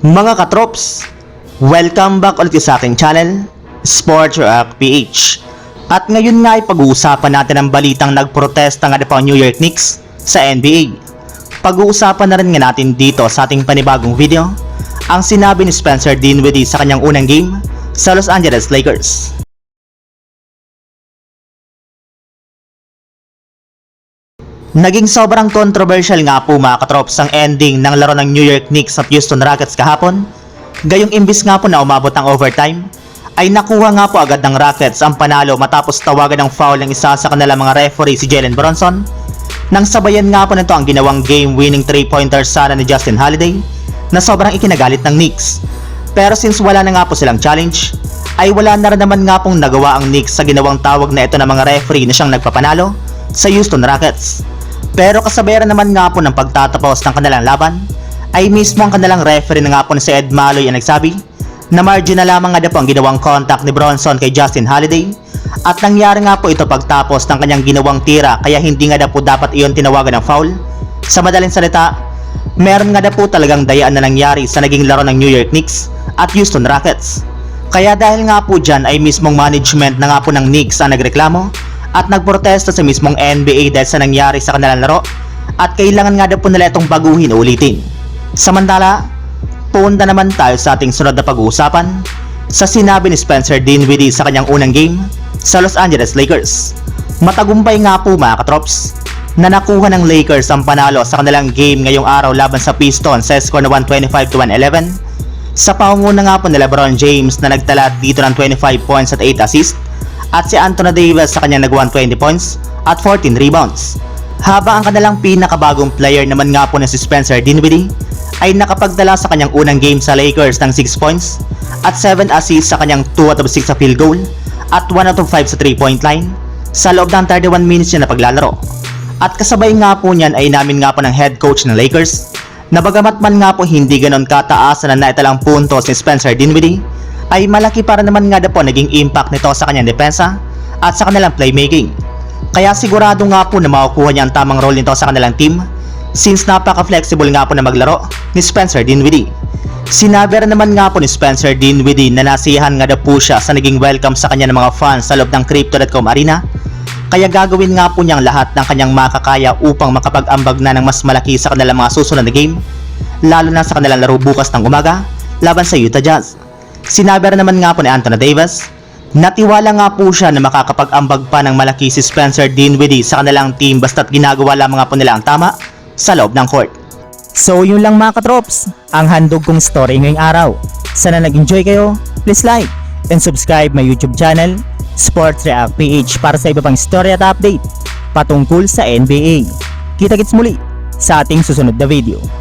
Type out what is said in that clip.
Mga katrops, welcome back ulit sa aking channel, Sports Rock PH. At ngayon nga ay pag-uusapan natin ang balitang nagprotesta nga ang New York Knicks sa NBA. Pag-uusapan na rin nga natin dito sa ating panibagong video, ang sinabi ni Spencer Dinwiddie sa kanyang unang game sa Los Angeles Lakers. Naging sobrang controversial nga po mga katrops ang ending ng laro ng New York Knicks at Houston Rockets kahapon. Gayong imbis nga po na umabot ang overtime, ay nakuha nga po agad ng Rockets ang panalo matapos tawagan ng foul ng isa sa kanilang mga referee si Jalen Bronson. Nang sabayan nga po nito ang ginawang game-winning 3-pointer sana ni Justin Holiday na sobrang ikinagalit ng Knicks. Pero since wala na nga po silang challenge, ay wala na rin naman nga pong nagawa ang Knicks sa ginawang tawag na ito ng mga referee na siyang nagpapanalo sa Houston Rockets. Pero kasabayan naman nga po ng pagtatapos ng kanilang laban, ay mismo ang kanilang referee na nga po na si Ed Maloy ang nagsabi na margin na lamang nga daw po ang ginawang contact ni Bronson kay Justin Holiday at nangyari nga po ito pagtapos ng kanyang ginawang tira kaya hindi nga daw po dapat iyon tinawagan ng foul. Sa madaling salita, meron nga daw po talagang dayaan na nangyari sa naging laro ng New York Knicks at Houston Rockets. Kaya dahil nga po dyan ay mismong management na nga po ng Knicks ang nagreklamo at nagprotesta sa mismong NBA dahil sa nangyari sa kanilang laro at kailangan nga daw po nila itong baguhin o ulitin. Samantala, punta naman tayo sa ating sunod na pag-uusapan sa sinabi ni Spencer Dinwiddie sa kanyang unang game sa Los Angeles Lakers. Matagumpay nga po mga katrops na nakuha ng Lakers ang panalo sa kanilang game ngayong araw laban sa Pistons sa score na 125 to 111 sa pangunguna nga po ni Lebron James na nagtala dito ng 25 points at 8 assists at si Anthony Davis sa kanyang nag 120 points at 14 rebounds. Habang ang kanilang pinakabagong player naman nga po na si Spencer Dinwiddie ay nakapagdala sa kanyang unang game sa Lakers ng 6 points at 7 assists sa kanyang 2 out of 6 sa field goal at 1 out of 5 sa 3 point line sa loob ng 31 minutes niya na paglalaro. At kasabay nga po niyan ay namin nga po ng head coach ng Lakers na bagamat man nga po hindi ganon kataas na naitalang puntos ni Spencer Dinwiddie ay malaki para naman nga daw po naging impact nito sa kanyang depensa at sa kanilang playmaking. Kaya sigurado nga po na makukuha niya ang tamang role nito sa kanilang team since napaka-flexible nga po na maglaro ni Spencer Dinwiddie. Sinabi rin naman nga po ni Spencer Dinwiddie na nasiyahan nga daw po siya sa naging welcome sa kanya ng mga fans sa loob ng Crypto.com Arena kaya gagawin nga po niyang lahat ng kanyang makakaya upang makapag-ambag na ng mas malaki sa kanilang mga susunod na game lalo na sa kanilang laro bukas ng umaga laban sa Utah Jazz. Sinabi rin naman nga po ni Anthony Davis Natiwala nga po siya na makakapag-ambag pa ng malaki si Spencer Dinwiddie sa kanilang team basta't ginagawa lamang nga po nila ang tama sa loob ng court. So yun lang mga katrops, ang handog kong story ngayong araw. Sana nag-enjoy kayo, please like and subscribe my YouTube channel, Sports React PH para sa iba pang story at update patungkol sa NBA. Kita-kits muli sa ating susunod na video.